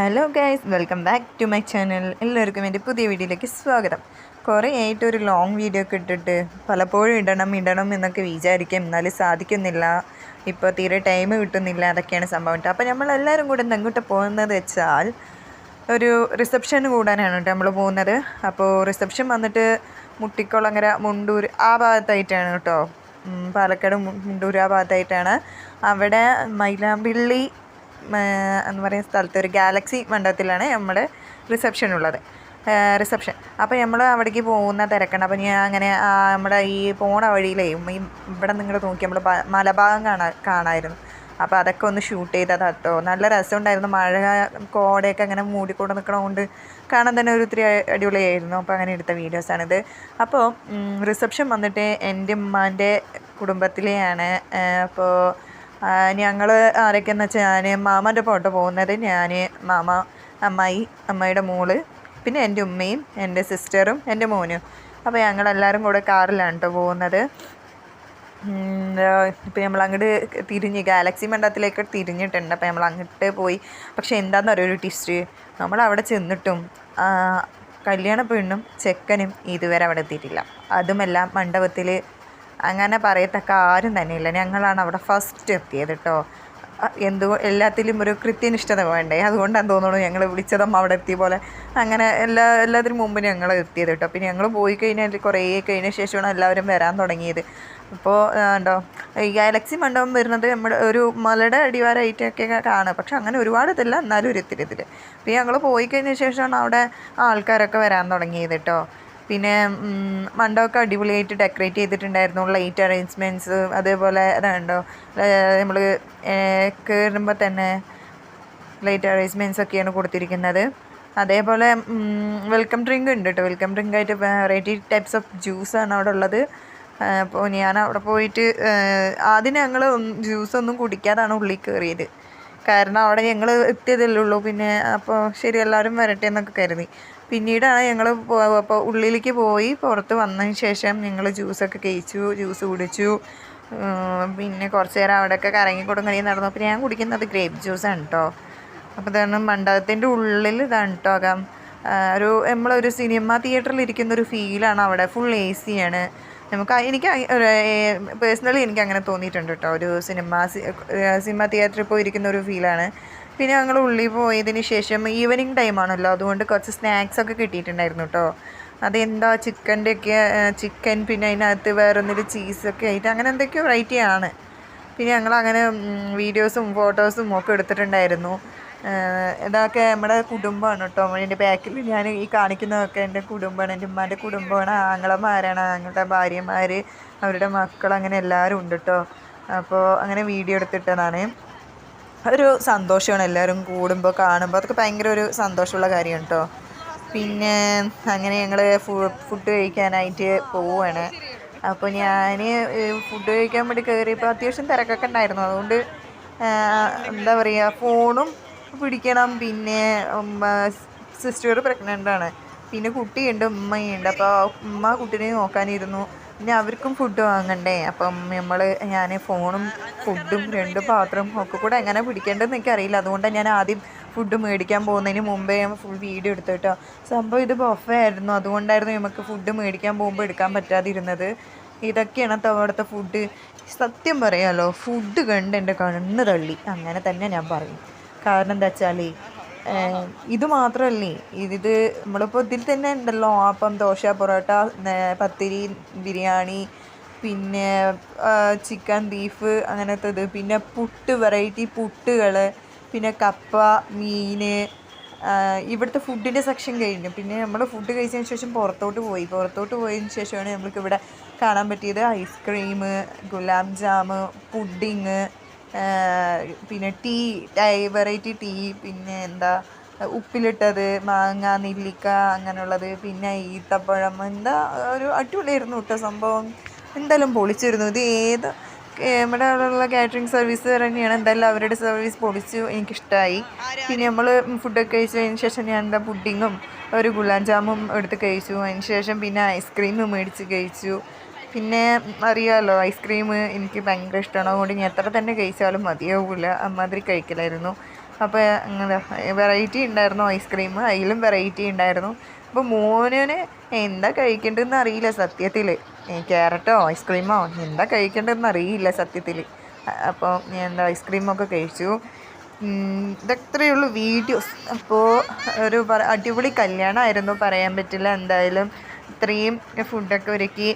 Hello guys welcome back to my channel എല്ലാവർക്കും എന്റെ പുതിയ വീഡിയോയിലേക്ക് സ്വാഗതം. കുറേ ആയിട്ട് ഒരു ലോങ് വീഡിയോ ഒക്കെ ഇട്ടിട്ട് പലപ്പോഴും ഇടണം ഇടണം എന്നൊക്കെ വിചാരിക്കും. എന്നാലും സാധിക്കുന്നില്ല. ഇപ്പോൾ തീരെ ടൈം കിട്ടുന്നില്ല. അതൊക്കെയാണ് സംഭവം. ട്ടോ. അപ്പോൾ നമ്മളെല്ലാവരും കൂടെ എങ്ങോട്ട് പോകുന്നത് വെച്ചാൽ ഒരു റിസപ്ഷൻ കൂടാനാണ് കേട്ടോ നമ്മൾ പോകുന്നത്. അപ്പോൾ റിസപ്ഷൻ വന്നിട്ട് മുട്ടിക്കുളങ്ങര മുണ്ടൂർ ആ ഭാഗത്തായിട്ടാണ് കേട്ടോ. പാലക്കാട് മുണ്ടൂർ ആ ഭാഗത്തായിട്ടാണ്. അവിടെ മൈലാമ്പിള്ളി എന്ന് പറയുന്ന സ്ഥലത്ത് ഒരു ഗാലക്സി മണ്ഡപത്തിലാണ് നമ്മുടെ റിസപ്ഷൻ ഉള്ളത്. റിസപ്ഷൻ അപ്പോൾ നമ്മൾ അവിടേക്ക് പോകുന്ന തിരക്കാണ്. അപ്പോൾ ഞാൻ അങ്ങനെ നമ്മുടെ ഈ പോണ വഴിയിലേ ഈ ഇവിടെ നിങ്ങൾ നോക്കി നമ്മൾ മലഭാഗം കാണാ കാണായിരുന്നു. അപ്പോൾ അതൊക്കെ ഒന്ന് ഷൂട്ട് ചെയ്തത് കേട്ടോ. നല്ല രസമുണ്ടായിരുന്നു. മഴ കോടയൊക്കെ അങ്ങനെ മൂടിക്കൊണ്ട് നിൽക്കണതുകൊണ്ട് കാണാൻ തന്നെ ഒരു ഒത്തിരി അടിപൊളിയായിരുന്നു. അപ്പോൾ അങ്ങനെ എടുത്ത വീഡിയോസാണിത് അപ്പോൾ റിസപ്ഷൻ വന്നിട്ട് എന്റെ ഉമ്മാന്റെ കുടുംബത്തിലെയാണ് അപ്പോൾ ഞങ്ങൾ ആരൊക്കെയെന്ന് വെച്ചാൽ ഞാൻ മാമന്റെ ഫോട്ടോ പോകുന്നത്. ഞാൻ മാമ അമ്മായി അമ്മയുടെ മോൾ പിന്നെ എന്റെ ഉമ്മയും എന്റെ സിസ്റ്ററും എന്റെ മോനും. അപ്പോൾ ഞങ്ങളെല്ലാവരും കൂടെ കാറിലാണ് കേട്ടോ പോകുന്നത്. ഇപ്പം നമ്മൾ അങ്ങോട്ട് തിരിഞ്ഞ് ഗാലക്സി മണ്ഡലത്തിലേക്ക് തിരിഞ്ഞിട്ടുണ്ട്. അപ്പോൾ നമ്മൾ അങ്ങോട്ട് പോയി. പക്ഷേ എന്താണെന്ന് ഒരു ടിസ്റ്റ് നമ്മൾ അവിടെ ചെന്നിട്ടും കല്യാണ പെണ്ണും ചെക്കനും ഇതുവരെ അവിടെ എത്തിയിട്ടില്ല. അതുമല്ല മണ്ഡപത്തിൽ അങ്ങനെ പറയത്തക്ക ആരും തന്നെയില്ല. ഞങ്ങളാണ് അവിടെ ഫസ്റ്റ് എത്തിയത് കേട്ടോ എന്തോ എല്ലാത്തിലും ഒരു കൃത്യനിഷ്ഠത വേണ്ടേ? അതുകൊണ്ടാണ് തോന്നുന്നു ഞങ്ങൾ വിളിച്ചതും അവിടെ എത്തിയ പോലെ. അങ്ങനെ എല്ലാ എല്ലാത്തിനും മുമ്പ് ഞങ്ങൾ എത്തിയത് കേട്ടോ പിന്നെ ഞങ്ങൾ പോയി കഴിഞ്ഞാൽ കുറേ കഴിഞ്ഞ ശേഷമാണ് എല്ലാവരും വരാൻ തുടങ്ങിയത്. അപ്പോൾ ഉണ്ടോ ഈ ഗാലക്സി മണ്ഡപം വരുന്നത് നമ്മുടെ ഒരു മലയുടെ അടിവാരമായിട്ടൊക്കെ കാണുക പക്ഷെ അങ്ങനെ ഒരുപാട് ഇതില്ല. എന്നാലും ഒരു ഇത്തിരി ഇതിൽ പിന്നെ ഞങ്ങൾ പോയി കഴിഞ്ഞ ശേഷമാണ് അവിടെ ആൾക്കാരൊക്കെ വരാൻ തുടങ്ങിയത് കേട്ടോ പിന്നെ മണ്ടമൊക്കെ അടിപൊളിയായിട്ട് ഡെക്കറേറ്റ് ചെയ്തിട്ടുണ്ടായിരുന്നു. ലൈറ്റ് അറേഞ്ച്മെന്റ്സ് അതേപോലെ അതാണ്ടോ നമ്മൾ കയറുമ്പോൾ തന്നെ ലൈറ്റ് അറേഞ്ച്മെന്റ്സ് ഒക്കെയാണ് കൊടുത്തിരിക്കുന്നത്. അതേപോലെ വെൽക്കം ഡ്രിങ്ക് ഉണ്ട് കേട്ടോ വെൽക്കം ഡ്രിങ്ക് ആയിട്ട് വെറൈറ്റി ടൈപ്സ് ഓഫ് ജ്യൂസാണ് അവിടെ ഉള്ളത്. അപ്പോൾ ഞാൻ അവിടെ പോയിട്ട് ആദ്യം ഞങ്ങൾ ജ്യൂസ് ഒന്നും കുടിക്കാതാണ് ഉള്ളിൽ കയറിയത് കാരണം അവിടെ ഞങ്ങൾ എത്തിയതല്ലേ ഉള്ളൂ. പിന്നെ അപ്പോൾ ശരി എല്ലാവരും വരട്ടെ എന്നൊക്കെ കരുതി. പിന്നീടാണ് ഞങ്ങൾ ഉള്ളിലേക്ക് പോയി പുറത്ത് വന്നതിന് ശേഷം ഞങ്ങൾ ജ്യൂസൊക്കെ കഴിച്ചു ജ്യൂസ് കുടിച്ചു. പിന്നെ കുറച്ച് നേരം അവിടെയൊക്കെ കറങ്ങി കൊടുങ്ങി നടന്നു. അപ്പോൾ ഞാൻ കുടിക്കുന്നത് ഗ്രേപ്പ് ജ്യൂസാണ് കേട്ടോ അപ്പോൾ ഇതാണ് മണ്ഡപത്തിന്റെ ഉള്ളിൽ ഇതാണ് കേട്ടോ അകം. ഒരു നമ്മളൊരു സിനിമ തിയേറ്ററിൽ ഇരിക്കുന്ന ഒരു ഫീലാണ് അവിടെ. ഫുൾ എ ആണ്. നമുക്ക് എനിക്ക് പേഴ്സണലി എനിക്ക് അങ്ങനെ തോന്നിയിട്ടുണ്ട് കേട്ടോ ഒരു സിനിമ സിനിമ തിയേറ്ററിൽ പോയി ഇരിക്കുന്ന ഒരു ഫീലാണ്. പിന്നെ ഞങ്ങൾ ഉള്ളിൽ പോയതിന് ശേഷം ഈവനിങ് ടൈമാണല്ലോ അതുകൊണ്ട് കുറച്ച് സ്നാക്സ് ഒക്കെ കിട്ടിയിട്ടുണ്ടായിരുന്നു കേട്ടോ അതെന്താ ചിക്കന്റെ ഒക്കെ ചിക്കൻ പിന്നെ അതിനകത്ത് വേറെ ഒന്നിൽ ചീസൊക്കെ ആയിട്ട് അങ്ങനെ എന്തൊക്കെയോ വെറൈറ്റി ആണ്. പിന്നെ ഞങ്ങൾ അങ്ങനെ വീഡിയോസും ഫോട്ടോസും ഒക്കെ എടുത്തിട്ടുണ്ടായിരുന്നു. ഇതൊക്കെ നമ്മുടെ കുടുംബമാണ് കേട്ടോ എന്റെ ബാക്കിൽ ഞാൻ ഈ കാണിക്കുന്നതൊക്കെ എന്റെ കുടുംബമാണ്. എന്റെ ഉമ്മാന്റെ കുടുംബമാണ്. ആങ്ങളമാരാണ്. ആങ്ങളുടെ ഭാര്യമാർ അവരുടെ മക്കൾ അങ്ങനെ എല്ലാവരും ഉണ്ട് കേട്ടോ അപ്പോൾ അങ്ങനെ വീഡിയോ എടുത്തിട്ടതാണ്. ഒരു സന്തോഷമാണ് എല്ലാവരും കൂടുമ്പോൾ കാണുമ്പോൾ അതൊക്കെ ഭയങ്കര ഒരു സന്തോഷമുള്ള കാര്യമാണ് കേട്ടോ പിന്നെ അങ്ങനെ ഞങ്ങൾ ഫുഡ് കഴിക്കാനായിട്ട് പോവുകയാണ് അപ്പോൾ ഞാൻ ഫുഡ് കഴിക്കാൻ വേണ്ടി കയറിയപ്പോൾ അത്യാവശ്യം തിരക്കൊക്കെ ഉണ്ടായിരുന്നു. അതുകൊണ്ട് എന്താ പറയുക ഫോണും പിടിക്കണം. പിന്നെ സിസ്റ്റർ പ്രഗ്നന്റ് ആണ്. പിന്നെ കുട്ടിയുണ്ട് ഉമ്മയുണ്ട്. അപ്പോൾ ഉമ്മ കുട്ടീനെ നോക്കാനിരുന്നു. പിന്നെ അവർക്കും ഫുഡ് വാങ്ങണ്ടേ? അപ്പം നമ്മൾ ഞാൻ ഫോണും ഫുഡും രണ്ട് പാത്രവും ഒക്കെ കൂടെ എങ്ങനെ പിടിക്കേണ്ടതെന്ന് എനിക്കറിയില്ല. അതുകൊണ്ടാണ് ഞാൻ ആദ്യം ഫുഡ് മേടിക്കാൻ പോകുന്നതിന് മുമ്പേ ഞാൻ ഫുൾ വീഡിയോ എടുത്തു കേട്ടോ. സംഭവം ഇത് ബൊഫേ ആയിരുന്നു. അതുകൊണ്ടായിരുന്നു നമുക്ക് ഫുഡ് മേടിക്കാൻ പോകുമ്പോൾ എടുക്കാൻ പറ്റാതിരുന്നത്. ഇതൊക്കെയാണ് അവിടുത്തെ ഫുഡ് സത്യം പറയാമല്ലോ ഫുഡ് കണ്ട് എന്റെ കണ്ണ് തള്ളി. അങ്ങനെ തന്നെ ഞാൻ പറയും. കാരണം എന്താ വെച്ചാൽ ഇത് മാത്രമല്ലേ ഇത് നമ്മളിപ്പോൾ ഇതിൽ തന്നെ ഉണ്ടല്ലോ അപ്പം ദോശ പൊറോട്ട പത്തിരി ബിരിയാണി പിന്നെ ചിക്കൻ ബീഫ് അങ്ങനത്തത്. പിന്നെ പുട്ട് വെറൈറ്റി പുട്ടുകൾ പിന്നെ കപ്പ മീൻ ഇവിടുത്തെ ഫുഡിന്റെ സെക്ഷൻ കഴിഞ്ഞു. പിന്നെ നമ്മൾ ഫുഡ് കഴിച്ചതിന് ശേഷം പുറത്തോട്ട് പോയി. പുറത്തോട്ട് പോയതിന് ശേഷമാണ് നമ്മൾക്ക് ഇവിടെ കാണാൻ പറ്റിയത് ice cream gulab jam pudding പിന്നെ ടീ വെറൈറ്റി ടീ പിന്നെ എന്താ ഉപ്പിലിട്ടത് മാങ്ങ നെല്ലിക്ക അങ്ങനെയുള്ളത് പിന്നെ ഈത്തപ്പഴം എന്താ ഒരു അടിപൊളിയായിരുന്നു കേട്ടോ സംഭവം. എന്തായാലും പൊളിച്ചിരുന്നു. ഇത് ഏത് നമ്മുടെ അവിടെയുള്ള കാറ്ററിംഗ് സർവീസ് തന്നെയാണ് എന്തായാലും അവരുടെ സർവീസ് പൊളിച്ചു. എനിക്കിഷ്ടമായി പിന്നെ നമ്മൾ ഫുഡൊക്കെ കഴിച്ചതിന് ശേഷം ഞാൻ എന്താ പുഡിങ്ങും ഒരു ഗുലാബ് ജാമും എടുത്ത് കഴിച്ചു. അതിന് ശേഷം പിന്നെ ഐസ്ക്രീം മേടിച്ച് കഴിച്ചു. പിന്നെ അറിയാമല്ലോ ഐസ്ക്രീം എനിക്ക് ഭയങ്കര ഇഷ്ടമാണ് അതുകൊണ്ട് ഞാൻ എത്ര തന്നെ കഴിച്ചാലും മതിയാവില്ല അമ്മാതിരി കഴിക്കലായിരുന്നു. അപ്പോൾ അങ്ങനെ വെറൈറ്റി ഉണ്ടായിരുന്നു ഐസ്ക്രീം അതിലും വെറൈറ്റി ഉണ്ടായിരുന്നു. അപ്പോൾ മോനെ എന്താ കഴിക്കേണ്ടതെന്ന് അറിയില്ല സത്യത്തിൽ ക്യാരറ്റോ ഐസ്ക്രീമോ എന്താ കഴിക്കേണ്ടതെന്ന് അറിയില്ല സത്യത്തിൽ അപ്പോൾ ഞാൻ എന്താ ഐസ്ക്രീമൊക്കെ കഴിച്ചു. ഇതത്രയേ ഉള്ളൂ വീഡിയോസ്. അപ്പോൾ ഒരു അടിപൊളി കല്യാണമായിരുന്നു പറയാൻ പറ്റില്ല എന്തായാലും. ഇത്രയും ഫുഡൊക്കെ ഒരുക്കി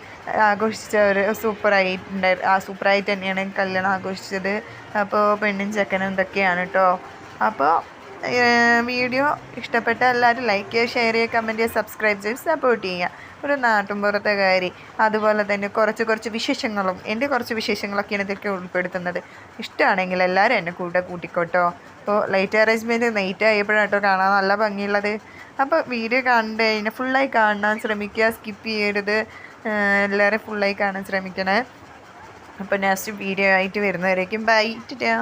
ആഘോഷിച്ച ഒരു സൂപ്പറായിട്ടുണ്ടായി ആ സൂപ്പറായിട്ട് തന്നെയാണ് കല്യാണം ആഘോഷിച്ചത്. അപ്പോൾ പെണ്ണും ചെക്കനും ഇതൊക്കെയാണ് കേട്ടോ അപ്പോൾ വീഡിയോ ഇഷ്ടപ്പെട്ട എല്ലാവരും ലൈക്ക് ചെയ്യുക ഷെയർ ചെയ്യുക കമന്റ് ചെയ്യുക സബ്സ്ക്രൈബ് ചെയ്ത് സപ്പോർട്ട് ചെയ്യുക. ഒരു നാട്ടുമ്പുറത്തെ കാര്യം. അതുപോലെ തന്നെ കുറച്ച് കുറച്ച് വിശേഷങ്ങളും എന്റെ കുറച്ച് വിശേഷങ്ങളൊക്കെയാണ് ഇതൊക്കെ ഉൾപ്പെടുത്തുന്നത്. ഇഷ്ടമാണെങ്കിൽ എല്ലാവരും എന്നെ കൂടെ കൂട്ടിക്കോട്ടോ അപ്പോൾ ലൈറ്റ് അറേഞ്ച്മെന്റ് നൈറ്റ് ആയപ്പോഴാണ് കേട്ടോ കാണാൻ നല്ല ഭംഗിയുള്ളത്. അപ്പോൾ വീഡിയോ കണ്ടു കഴിഞ്ഞാൽ ഫുള്ളായി കാണാൻ ശ്രമിക്കുക സ്കിപ്പ് ചെയ്യരുത്. എല്ലാവരും ഫുള്ളായി കാണാൻ ശ്രമിക്കണേ. അപ്പോൾ നെക്സ്റ്റ് വീഡിയോ ആയിട്ട് വരുന്നവരേക്കും ബൈ ടാ